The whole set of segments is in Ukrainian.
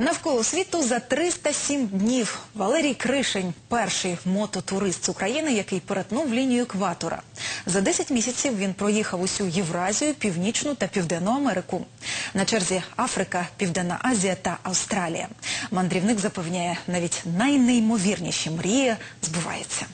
Навколо світу за 307 днів Валерій Кришень – перший мототурист з України, який перетнув лінію екватора. За 10 місяців він проїхав усю Євразію, Північну та Південну Америку. На черзі Африка, Південна Азія та Австралія. Мандрівник запевняє, навіть найнеймовірніші мрії збуваються.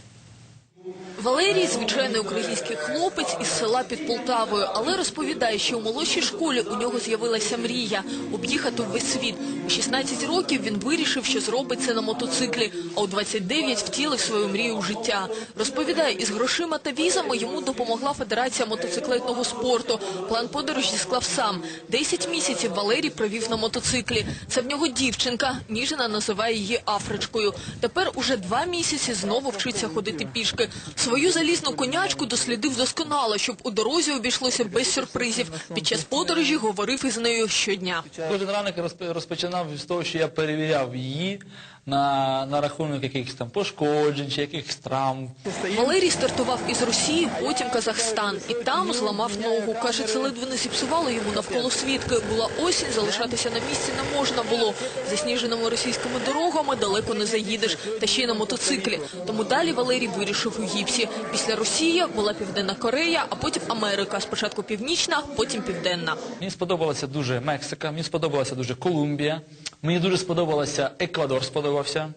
Валерій – звичайний український хлопець із села під Полтавою, але розповідає, що у молодшій школі у нього з'явилася мрія – об'їхати весь світ. У 16 років він вирішив, що зробить це на мотоциклі, а у 29 втілив свою мрію у життя. Розповідає, із грошима та візами йому допомогла Федерація мотоциклетного спорту. План подорожі склав сам. 10 місяців Валерій провів на мотоциклі. Це в нього дівчинка, Ніжина називає її Афричкою. Тепер уже два місяці знову вчиться ходити пішки. Свою залізну конячку дослідив досконало, щоб у дорозі обійшлося без сюрпризів. Під час подорожі говорив із нею щодня. Кожен ранок розп- розпочинав з того, що я перевіряв її на, на рахунок якихось там пошкоджень чи якихось травм. Валерій стартував із Росії, потім Казахстан. І там зламав ногу. Каже, це ледве не зіпсувало йому навколо свідки. Була осінь, залишатися на місці не можна було. Засніженими російськими дорогами далеко не заїдеш. Та ще й на мотоциклі. Тому далі Валерій вирішив у гіпсі. Після Росії була Південна Корея, а потім Америка. Спочатку Північна, потім Південна. Мені сподобалася дуже Мексика, мені сподобалася дуже Колумбія, мені дуже сподобалося Еквадор, сподобався.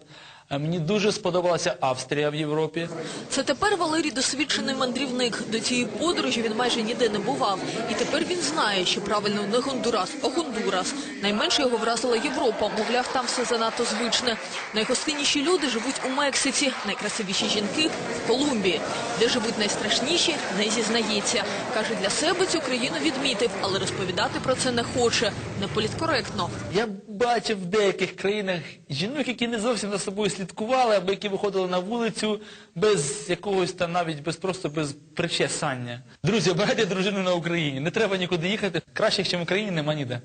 Е, Мені дуже сподобалася Австрія в Європі. Це тепер Валерій досвідчений мандрівник. До цієї подорожі він майже ніде не бував. І тепер він знає, що правильно не Гондурас, а Гондурас. Найменше його вразила Європа. Мовляв, там все занадто звичне. Найгостинніші люди живуть у Мексиці, найкрасивіші жінки в Колумбії. Де живуть найстрашніші, не зізнається. Каже, для себе цю країну відмітив, але розповідати про це не хоче. Не політкоректно. Я бачив в деяких країнах жінок, які не зовсім за собою слідкували, або які виходили на вулицю без якогось там навіть без просто без причесання. Друзі, обирайте дружину на Україні. Не треба нікуди їхати. Кращих, ніж в Україні, нема ніде.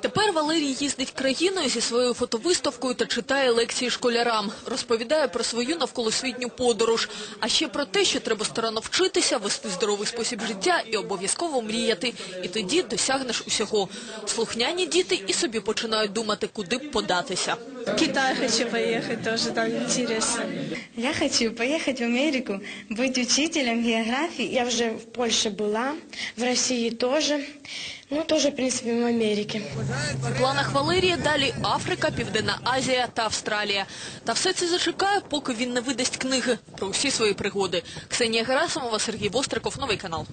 Тепер Валерій їздить країною зі своєю фотовиставкою та читає лекції школярам. Розповідає про свою навколосвітню подорож. А ще про те, що треба старанно вчитися, вести здоровий спосіб життя і обов'язково мріяти. І тоді досягнеш усього. Слухняні діти і собі починають думати, куди б податися. В Китай хочу поехать, тоже там интересно. Я хочу поехать в Америку, быть учителем географии. Я уже в Польше была, в России тоже, ну теж в принципі в Америці. У планах Валерія далі Африка, Південна Азія та Австралія. Та все це зачекає, поки він не видасть книги про усі свої пригоди. Ксенія Герасимова, Сергій Востриков, Новий канал.